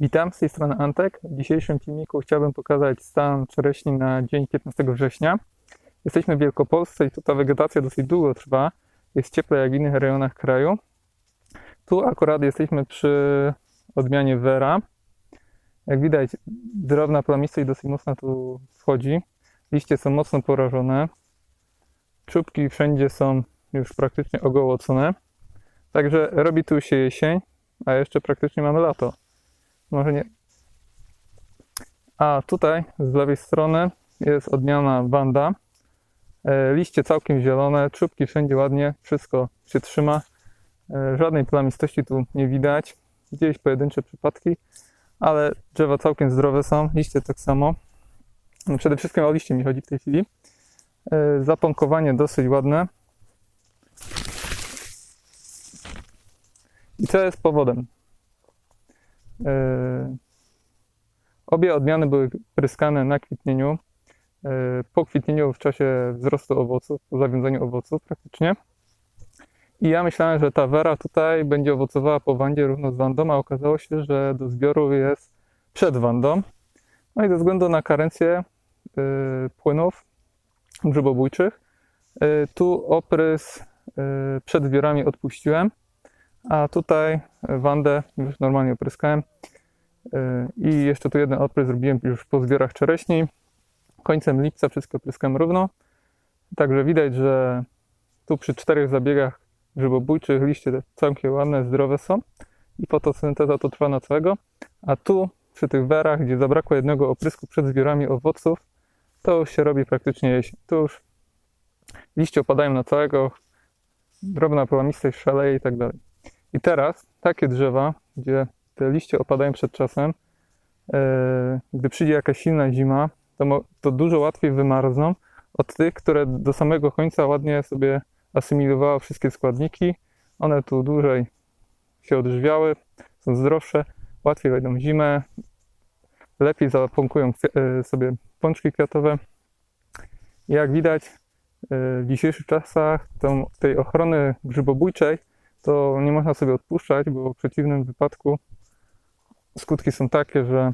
Witam, z tej strony Antek. W dzisiejszym filmiku chciałbym pokazać stan czereśni na dzień 15 września. Jesteśmy w Wielkopolsce i tu ta wegetacja dosyć długo trwa. Jest cieple jak w innych rejonach kraju. Tu akurat jesteśmy przy odmianie Vera. Jak widać, drobna plamistość dosyć mocno tu wchodzi. Liście są mocno porażone. Czubki wszędzie są już praktycznie ogołocone. Także robi tu się jesień, a jeszcze praktycznie mamy lato. Może nie. A tutaj z lewej strony jest odmiana Wanda. E, Liście całkiem zielone, czubki wszędzie ładnie, wszystko się trzyma. E, Żadnej plamistości tu nie widać. Gdzieś pojedyncze przypadki, ale drzewa całkiem zdrowe są, liście tak samo. No Przede wszystkim o liście mi chodzi w tej chwili. E, Zapąkowanie dosyć ładne. I co jest powodem? E, Obie odmiany były pryskane na kwitnieniu. e, Po kwitnieniu w czasie wzrostu owoców, po zawiązaniu owoców praktycznie. I ja myślałem, że ta wera tutaj będzie owocowała po wandzie równo z wandą, a okazało się, że do zbioru jest przed wandą. No i ze względu na karencję e, płynów grzybobójczych, tu oprys przed zbiorami odpuściłem, a tutaj wandę już normalnie opryskałem. E, I jeszcze tu jeden odprys zrobiłem już po zbiorach czereśni. Końcem lipca wszystko pryskam równo. Także widać, że tu przy czterech zabiegach grzybobójczych liście całkiem ładne, zdrowe są i fotosynteza to trwa na całego. A tu przy tych werach, gdzie zabrakło jednego oprysku przed zbiorami owoców, to już się robi praktycznie jesień. Tu już liście opadają na całego, drobna plamistość szaleje i tak dalej. I teraz takie drzewa, gdzie te liście opadają przed czasem, e, gdy przyjdzie jakaś silna zima, to, to dużo łatwiej wymarzną od tych, które do samego końca ładnie sobie asymilowały wszystkie składniki. One tu dłużej się odżywiały, są zdrowsze, łatwiej wejdą zimę, lepiej kwi- e, sobie pączki kwiatowe. Jak widać, e, w dzisiejszych czasach tej ochrony grzybobójczej to nie można sobie odpuszczać, bo w przeciwnym wypadku skutki są takie, że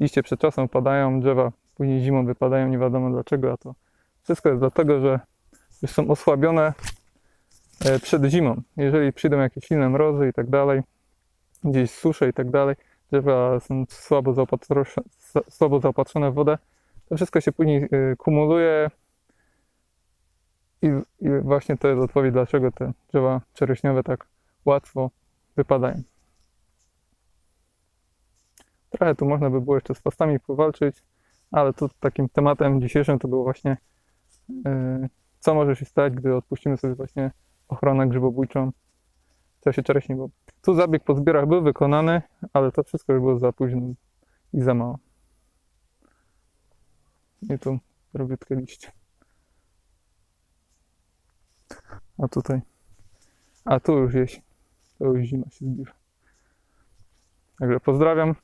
liście przed czasem opadają, drzewa później zimą wypadają, nie wiadomo dlaczego, a to wszystko jest dlatego, że już są osłabione e, przed zimą. Jeżeli przyjdą jakieś silne mrozy i tak dalej, gdzieś susze i tak dalej, drzewa są słabo zaopatrzone, słabo zaopatrzone w wodę, to wszystko się później e, kumuluje i, i właśnie to jest odpowiedź, dlaczego te drzewa czereśniowe tak łatwo wypadają. Trochę tu można by było jeszcze z pastami powalczyć, ale tu takim tematem dzisiejszym to było właśnie yy, co może się stać, gdy odpuścimy sobie właśnie ochronę grzybobójczą w czasie czereśni, bo tu zabieg po zbiorach był wykonany, ale to wszystko już było za późno i za mało. I tu robiutkie liście. A tutaj, a tu już jesień, to już zima się zbliża. Także pozdrawiam.